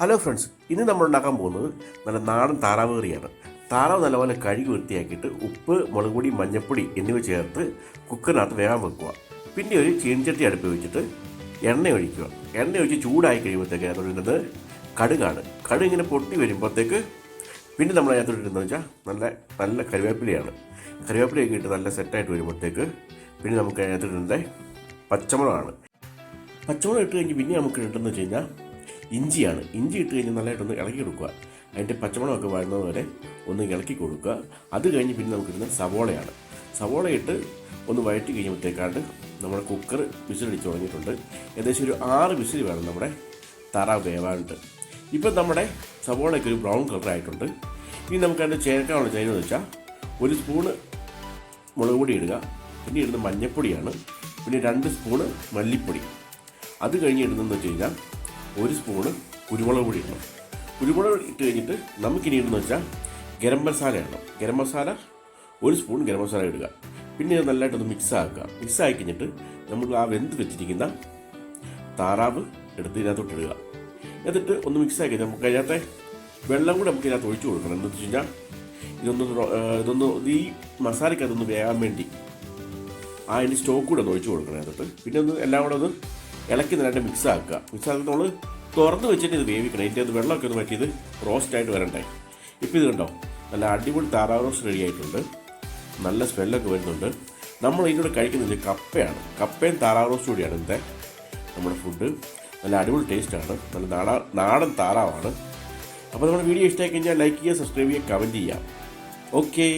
Hello friends ഇന്ന് നമ്മൾ ഉണ്ടാക്കാൻ പോകുന്നത് നല്ല നാടൻ താറാവ് കറിയാണ്. താറാവ് നല്ലപോലെ കഴുകി വൃത്തിയാക്കിയിട്ട് ഉപ്പ് മുളക് പൊടി മഞ്ഞൾപ്പൊടി എന്നിവ ചേർത്ത് കുക്കറിനകത്ത് വേഗം വെക്കുക. പിന്നെ ഒരു ചീനച്ചട്ടി അടുപ്പ് വെച്ചിട്ട് എണ്ണ ഒഴിക്കുക. എണ്ണ ഒഴിച്ച് ചൂടായി കഴിയുമ്പോഴത്തേക്ക് അതിനകത്ത് കടുകാണ്. കടുക് ഇങ്ങനെ പൊട്ടി വരുമ്പോഴത്തേക്ക് പിന്നെ നമ്മൾ അതിനകത്തോട്ട് ഇടുന്നത് വെച്ചാൽ നല്ല നല്ല കറിവേപ്പിലയാണ്. കറിവേപ്പിലയൊക്കെ ഇട്ട് നല്ല സെറ്റായിട്ട് വരുമ്പോഴത്തേക്ക് പിന്നെ നമുക്ക് അതിനകത്ത് ഇടുന്നത് പച്ചമുളകാണ്. പച്ചമുളക് ഇട്ട് കഴിഞ്ഞ് പിന്നെ നമുക്ക് ഇട്ടെന്ന് വെച്ച് കഴിഞ്ഞാൽ ഇഞ്ചിയാണ്. ഇഞ്ചി ഇട്ട് കഴിഞ്ഞ് നല്ലതായിട്ടൊന്ന് ഇളക്കി കൊടുക്കുക അതിന്റെ പച്ചമുളകൊക്കെ വരുന്നത് വരെ ഒന്ന് ഇളക്കി കൊടുക്കുക. അത് കഴിഞ്ഞ് പിന്നെ നമുക്ക് ഇടുന്ന സവോളയാണ്. സവോള ഇട്ട് ഒന്ന് വഴറ്റി കഴിയുമ്പോഴത്തേക്കാണ്ട് നമ്മുടെ കുക്കർ വിസിലടിച്ച് തുടങ്ങിയിട്ടുണ്ട്. ഏകദേശം ഒരു ആറ് വിസിൽ വേണം നമ്മുടെ തറ വേവാനുണ്ട് ഇപ്പം നമ്മുടെ സവോളയൊക്കെ ഒരു ബ്രൗൺ കളർ ആയിട്ടുണ്ട് ഇനി നമുക്ക് അതിന്റെ ചേർക്കാനുള്ള ചെയ്യുന്നത് വെച്ചാൽ ഒരു സ്പൂണ് മുളക് പൊടി ഇടുക. പിന്നെ ഇടുന്ന മഞ്ഞൾപ്പൊടിയാണ്. പിന്നെ രണ്ട് സ്പൂണ് മല്ലിപ്പൊടി. അത് കഴിഞ്ഞ് ഇടുന്നതെന്ന് വെച്ച് കഴിഞ്ഞാൽ ഒരു സ്പൂണ് കുരുമുളക് പൊടി ഇടണം. കുരുമുളക് ഇട്ട് കഴിഞ്ഞിട്ട് നമുക്കിനി ഇടുന്ന വെച്ചാൽ ഗരം മസാല ഇടണം. ഗരം മസാല ഒരു സ്പൂൺ ഗരം മസാല ഇടുക. പിന്നെ അത് നല്ലതായിട്ടൊന്ന് മിക്സ് ആക്കുക. മിക്സ് ആക്കി കഴിഞ്ഞിട്ട് നമ്മൾ ആ വെന്ത് വെച്ചിരിക്കുന്ന താറാവ് എടുത്ത് ഇതിനകത്തോട്ട് ഇടുക. എന്നിട്ട് ഒന്ന് മിക്സ് ആക്കി നമുക്ക് അതിനകത്തെ വെള്ളം കൂടെ നമുക്ക് ഇതിനകത്ത് ഒഴിച്ചു കൊടുക്കണം. എന്താണെന്ന് വെച്ച് കഴിഞ്ഞാൽ ഇതൊന്ന് ഇതൊന്ന് ഈ മസാലയ്ക്ക് അതൊന്ന് വേകാൻ വേണ്ടി ആ അതിന്റെ സ്റ്റോക്ക് കൂടെ ഒന്ന് ഒഴിച്ചു കൊടുക്കണം അതിനകത്ത്. പിന്നെ ഒന്ന് എല്ലാം കൂടെ ഒന്ന് ഇളക്കി നന്നായിട്ട് മിക്സ് ആക്കുക. മിക്സ് നമ്മൾ തുറന്ന് വെച്ചിട്ട് ഇത് വേവിക്കണം. അതിന്റെ അത് വെള്ളമൊക്കെ ഒന്ന് പറ്റിയത് റോസ്റ്റ് ആയിട്ട് വരണ്ടേ. ഇപ്പോൾ ഇത് കണ്ടോ? നല്ല അടിപൊളി താറാവ് റോസ്റ്റ് റെഡി ആയിട്ടുണ്ട്. നല്ല സ്മെല്ലൊക്കെ വരുന്നുണ്ട്. നമ്മൾ ഇതിലൂടെ കഴിക്കുന്നത് കപ്പയാണ്. കപ്പയും താറാവ് റോസ്റ്റ് കൂടിയാണ് ഇന്നത്തെ നമ്മുടെ ഫുഡ് നല്ല അടിപൊളി ടേസ്റ്റാണ് നല്ല നാടാ നാടൻ താറാവാണ്. അപ്പോൾ നമ്മുടെ വീഡിയോ ഇഷ്ടമായി കഴിഞ്ഞാൽ ലൈക്ക് ചെയ്യുക സബ്സ്ക്രൈബ് ചെയ്യുക കമന്റ് ചെയ്യുക. ഓക്കേ